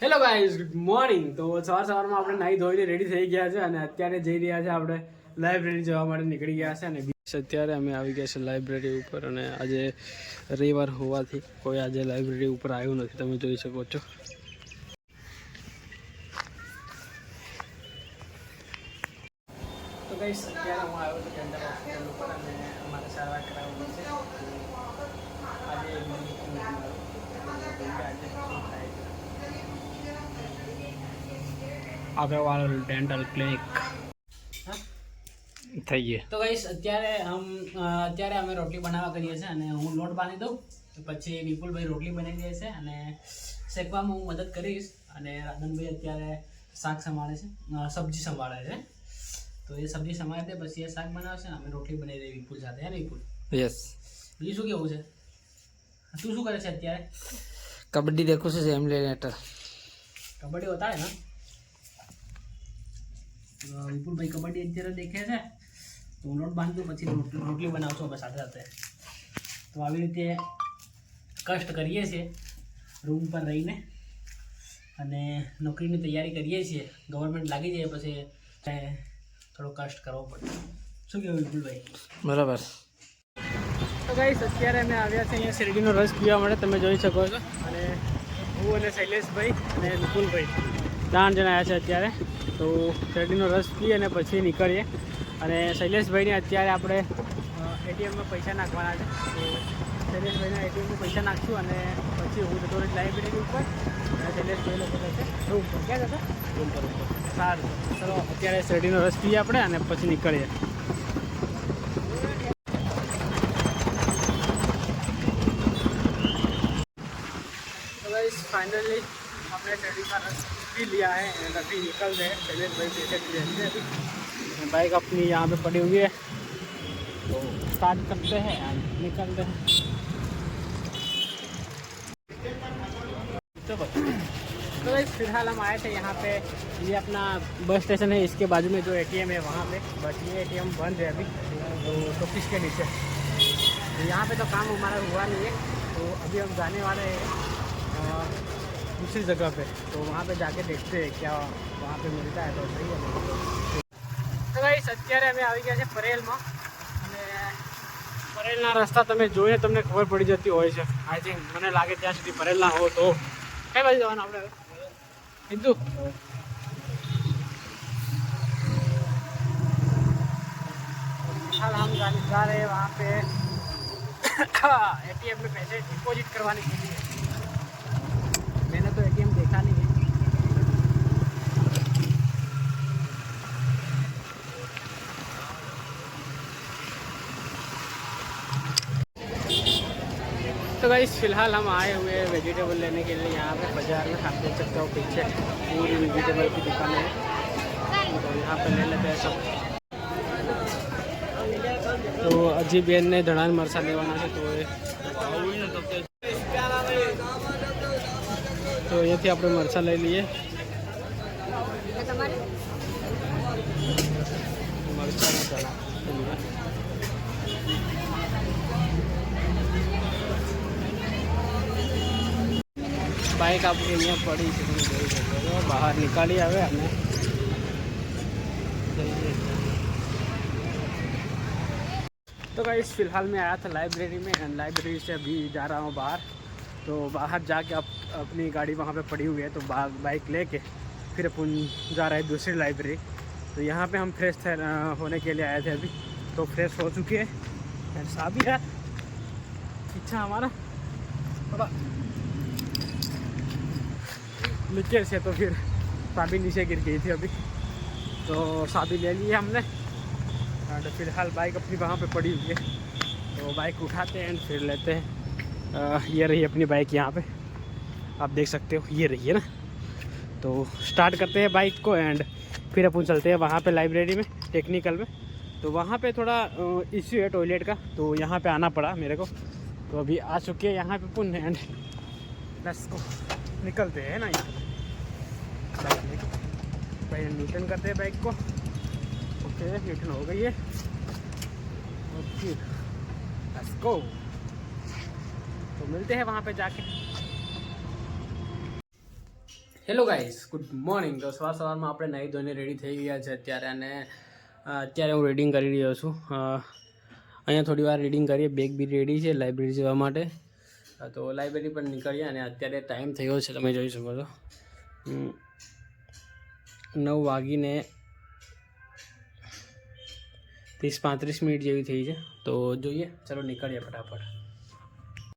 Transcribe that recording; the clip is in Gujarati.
હેલો ગાઈઝ ગુડ મોર્નિંગ તો સવાર સવારમાં આપણે નાહી ધોઈને રેડી થઈ ગયા છે અને અત્યારે જઈ રહ્યા છે આપણે લાઇબ્રેરી જવા માટે નીકળી ગયા છે અને અત્યારે અમે આવી ગયા છે લાઇબ્રેરી ઉપર અને આજે રવિવાર હોવાથી કોઈ આજે લાઇબ્રેરી ઉપર આવ્યું નથી. તમે જોઈ શકો છો. અત્યારે હું આવ્યો છું કેન્દ્ર હોસ્પિટલ ઉપર અને અમારે સારવાર કરાવવાની છે. આજે આજે શું થાય છે? અગ્રવાલ ડેન્ટલ ક્લિનિક થઈ ગયે. તો ગાઈસ અત્યારે આમ અત્યારે અમે રોટલી બનાવવા કરીએ છીએ અને હું લોટ બાંધી દઉં તો પછી વિપુલભાઈ રોટલી બનાવી દે છે અને શેકવામાં હું મદદ કરીશ અને રાધનભાઈ અત્યારે શાક સંભાળે છે સબ્જી સંભાળે છે. તો એ સબ્જી સંભાળે છે પછી એ શાક બનાવશે અને અમે રોટલી બનાવી દઈએ વિપુલ સાથે હે વિપુલ? યસ બીજું શું કેવું છે? તું શું કરે છે અત્યારે? કબડ્ડી દેખું છું એમ્યુલેટર કબડ્ડી બતાવે ને? વિપુલભાઈ કબડ્ડી અત્યારે દેખે છે. તો હું લોટ બાંધું પછી રોટલી રોટલી બનાવશું અમે સાથે સાથે. તો આવી રીતે કષ્ટ કરીએ છીએ રૂમ પર રહીને. અને નોકરીની તૈયારી કરીએ છીએ. ગવર્મેન્ટ લાગી જાય પછી કાંઈ થોડો કષ્ટ કરવો પડે. શું કહેવું વિપુલભાઈ? બરાબર. તો ગાઈસ અત્યારે અમે આવ્યા છે અહીંયા શેરડીનો રસ પીવા માટે તમે જોઈ શકો છો. અને હું અને શૈલેષભાઈ અને વિપુલભાઈ ત્રણ જણા આવ્યા છે અત્યારે. તો શેરડીનો રસ પી અને પછી નીકળીએ. અને શૈલેષભાઈને અત્યારે આપણે એટીએમમાં પૈસા નાખવાના છે. તો શૈલેષભાઈના એટીએમમાં પૈસા નાખશું અને પછી હું જતો રહીશ લાઇબ્રેરી ઉપર. અને શૈલેષભાઈ લોકો જશે રૂમ પર. ક્યાં જશે? રૂમ પર સારું. ચલો અત્યારે શેરડીનો રસ પીએ આપણે અને પછી નીકળીએ. ફાઇનલી આપણે શેરડીમાં રસ पी लिया है अभी निकल रहे हैं पहले भाई पीछे पी रहे हैं अभी। बाइक अपनी यहाँ पे पड़ी हुई है। तो स्टार्ट करते हैं एंड निकलते हैं। तो तो फ़िलहाल हम आए थे यहाँ पे। ये अपना बस स्टेशन है, इसके बाजू में जो एटीएम है वहाँ पे। बट ये एटीएम बंद है अभी। तो टोकिस के नीचे। तो यहाँ पे तो काम हमारा हुआ नहीं है। तो अभी हम जाने वाले हैं। दूसरी जगह पे तो वहाँ पे जाके देखते हैं क्या वहाँ पे मिलता है तो सही है તો ગાઈસ અત્યારે અમે આવી ગયા છે પરેલમાં અને પરેલના રસ્તા તમે જોઈને તમને ખબર પડી જતી હોય છે આઈ થિંક મને લાગે ત્યાં સુધી પરેલના હો તો કઈ બાજુ જવાનું આપણે હિન્દુ फिलहाल हम जाने जा रहे हैं वहाँ पे एटीएम में पैसे डिपॉजिट करवाने के लिए तो भाई फिलहाल हम आए हुए हैं वेजिटेबल लेने के लिए यहाँ पे बाजार में आप देख सकते हो पीछे पूरी वेजिटेबल की दुकान है तो यहाँ पे ले लेते हैं सब તો હજી બેનને ધણાન મરસા લેવાના છે તો એ તો અહીંયાથી આપણે મરસા લઈ લઈએ બાઇક આપણી અહીંયા પડી છે તમે જોઈ શકો છો બહાર નીકાળી આવે અને જઈએ तो गाइस फिलहाल मैं आया था लाइब्रेरी में एंड लाइब्रेरी से अभी जा रहा हूँ बाहर तो बाहर जाके अब अपनी गाड़ी वहाँ पे पड़ी हुई है तो बा, बाइक लेके फिर अपन जा रहे हैं दूसरी लाइब्रेरी तो यहाँ पे हम फ्रेश थे अ, होने के लिए आए थे अभी तो फ्रेश हो चुके हैं एंड साबी है इच्छा हमारा थोड़ा नीचे से तो फिर साबी नीचे गिर गई थी अभी। तो साबी ले ली है हमने। एंड फ़िलहाल बाइक अपनी वहाँ पे पड़ी हुई है। तो बाइक उठाते हैं एंड फिर लेते हैं। ये रही अपनी बाइक यहाँ पे। आप देख सकते हो, ये रही है ना। तो स्टार्ट करते हैं बाइक को एंड फिर अपन चलते हैं वहाँ पे लाइब्रेरी में टेक्निकल में। तो वहाँ पे थोड़ा इश्यू है टॉयलेट का। तो यहाँ पे आना पड़ा मेरे को। तो अभी आ चुके हैं यहाँ पे पुन एंड बस को निकलते हैं ना यहाँ। पहले न्यूटन करते हैं बाइक को ओके न्यूटन हो गई है और फिर लेट्स गो तो मिलते हैं वहाँ पे जाके હેલો ગાઈસ ગુડ મોર્નિંગ તો સવાર સવારમાં આપણે નાહી ધોઈને રેડી થઈ ગયા છે અત્યારે અને અ, અત્યારે હું રીડિંગ કરી રહ્યો છું અ, અહીંયા થોડી વાર રીડિંગ કરીએ બેગ બી રેડી છે લાઇબ્રેરી જવા માટે અ, તો લાઇબ્રેરી પર નીકળીએ અને અત્યારે ટાઈમ થયો છે તમે જોઈ શકો છો હમ, નવ વાગીને ત્રીસ પાંત્રીસ મિનિટ જેવી થઈ છે. તો જોઈએ ચલો નીકળીએ ફટાફટ.